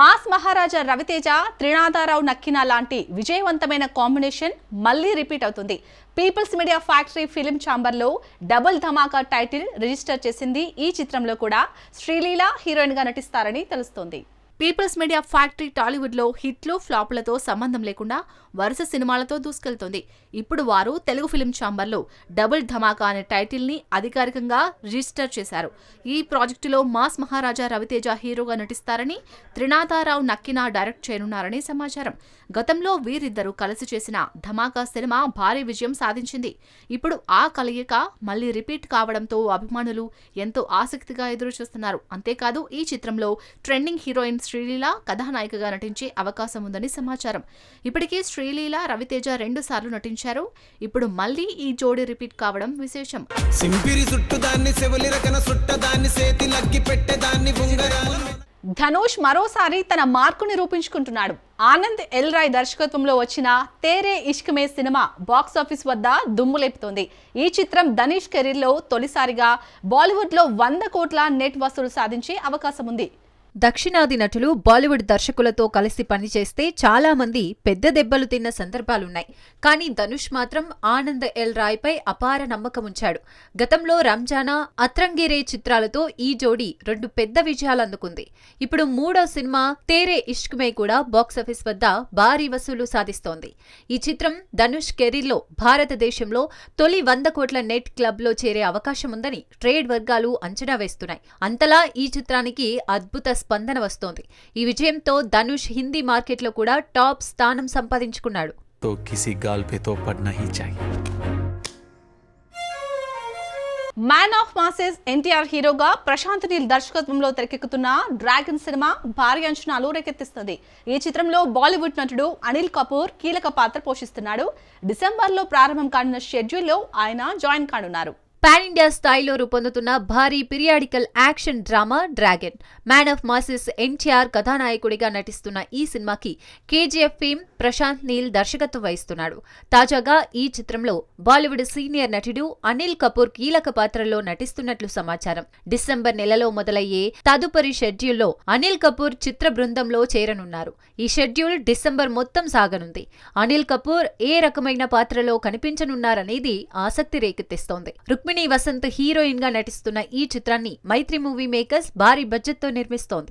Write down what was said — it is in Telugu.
మాస్ మహారాజా రవితేజ త్రినాథారావు నక్కిన లాంటి విజయవంతమైన కాంబినేషన్ మళ్ళీ రిపీట్ అవుతుంది. పీపుల్స్ మీడియా ఫ్యాక్టరీ ఫిలిం ఛాంబర్లో డబుల్ ధమాకా టైటిల్ రిజిస్టర్ చేసింది ఈ చిత్రంలో కూడా శ్రీలీల హీరోయిన్గా నటిస్తారని తెలుస్తోంది. పీపుల్స్ మీడియా ఫ్యాక్టరీ టాలీవుడ్లో హిట్లు ఫ్లాపులతో సంబంధం లేకుండా వరుస సినిమాలతో దూసుకెళ్తోంది. ఇప్పుడు వారు తెలుగు ఫిలిం ఛాంబర్లో డబుల్ ధమాకా అనే టైటిల్ని అధికారికంగా రిజిస్టర్ చేశారు. ఈ ప్రాజెక్టులో మాస్ మహారాజా రవితేజ హీరోగా నటిస్తారని త్రినాథారావు నక్కినా డైరెక్ట్ చేయనున్నారని సమాచారం. గతంలో వీరిద్దరూ కలిసి చేసిన ధమాకా సినిమా భారీ విజయం సాధించింది. ఇప్పుడు ఆ కలయిక మళ్ళీ రిపీట్ కావడంతో అభిమానులు ఎంతో ఆసక్తిగా ఎదురు చూస్తున్నారు అంతేకాదు ఈ చిత్రంలో ట్రెండింగ్ హీరోయిన్స్ శ్రీలీల కథానాయికగా నటించే అవకాశం ఉందని సమాచారం. ఇప్పటికే శ్రీలీల రవితేజ రెండు సార్లు నటించారు. ఇప్పుడు మళ్ళీ ఈ జోడీ రిపీట్ కావడం విశేషం. సింపిరి సెవలి రకన సేతి ఉంగరాలు. ధనుష్ మరోసారి తన మార్కు నిరూపించుకుంటున్నాడు. ఆనంద్ ఎల్ రాయ్ దర్శకత్వంలో వచ్చిన తేరే ఇష్క్ మే సినిమా బాక్స్ ఆఫీస్ వద్ద దుమ్ము లేపుతోంది. ఈ చిత్రం ధనుష్ కెరీర్లో తొలిసారిగా బాలీవుడ్లో వంద కోట్ల నెట్ వసూలు సాధించే అవకాశం ఉంది. దక్షిణాది నటులు బాలీవుడ్ దర్శకులతో కలిసి పనిచేస్తే చాలా మంది పెద్ద దెబ్బలు తిన్న సందర్భాలున్నాయి. కానీ ధనుష్ మాత్రం ఆనంద్ ఎల్ రాయ్ పై అపార నమ్మకం ఉంచాడు గతంలో రంజానా అత్రంగిరే చిత్రాలతో ఈ జోడీ రెండు పెద్ద విజయాలు అందుకుంది. ఇప్పుడు మూడో సినిమా తేరే ఇష్క్ మే కూడా బాక్సాఫీస్ వద్ద భారీ వసూలు సాధిస్తోంది. ఈ చిత్రం ధనుష్ కెరీర్లో భారతదేశంలో తొలి వంద కోట్ల నెట్ క్లబ్లో చేరే అవకాశం ఉందని ట్రేడ్ వర్గాలు అంచనా వేస్తున్నాయి. అంతలా ఈ చిత్రానికి అద్భుత స్పందన వస్తోంది. ఈ విజయంతో ధనుష్ హిందీ మార్కెట్లో కూడా టాప్ స్థానం సంపాదించుకున్నాడు. మ్యాన్ ఆఫ్ మాసెస్ ఎన్టీఆర్ హీరోగా ప్రశాంత్ నీల్ దర్శకత్వంలో తెరకెక్కుతున్న డ్రాగన్ సినిమా భారీ అంచనాలు రేకెత్తిస్తుంది ఈ చిత్రంలో బాలీవుడ్ నటుడు అనిల్ కపూర్ కీలక పాత్ర పోషిస్తున్నాడు. డిసెంబర్లో ప్రారంభం కానున్న షెడ్యూల్లో ఆయన జాయిన్ కానున్నారు. పాన్ ఇండియా స్థాయిలో రూపొందుతున్న భారీ periodical action drama Dragon. Man of masses NTR కథానాయకుడిగా నటిస్తున్న ఈ సినిమాకి కేజీఎఫ్ ఫేమ్ ప్రశాంత్ నీల్ దర్శకత్వం వహిస్తున్నాడు. తాజాగా ఈ చిత్రంలో బాలీవుడ్ సీనియర్ నటుడు అనిల్ కపూర్ కీలక పాత్రలో నటిస్తున్నట్లు సమాచారం. డిసెంబర్ నెలలో మొదలయ్యే తదుపరి షెడ్యూల్లో అనిల్ కపూర్ చిత్ర బృందంలో చేరనున్నారు. ఈ షెడ్యూల్ డిసెంబర్ మొత్తం సాగనుంది. అనిల్ కపూర్ ఏ రకమైన పాత్రలో కనిపించనున్నారనేది ఆసక్తి రేకెత్తిస్తోంది. రుక్మిణి వసంత్ హీరోయిన్గా నటిస్తున్న ఈ చిత్రాన్ని మైత్రి మూవీ మేకర్స్ భారీ బడ్జెట్తో నిర్మిస్తోంది.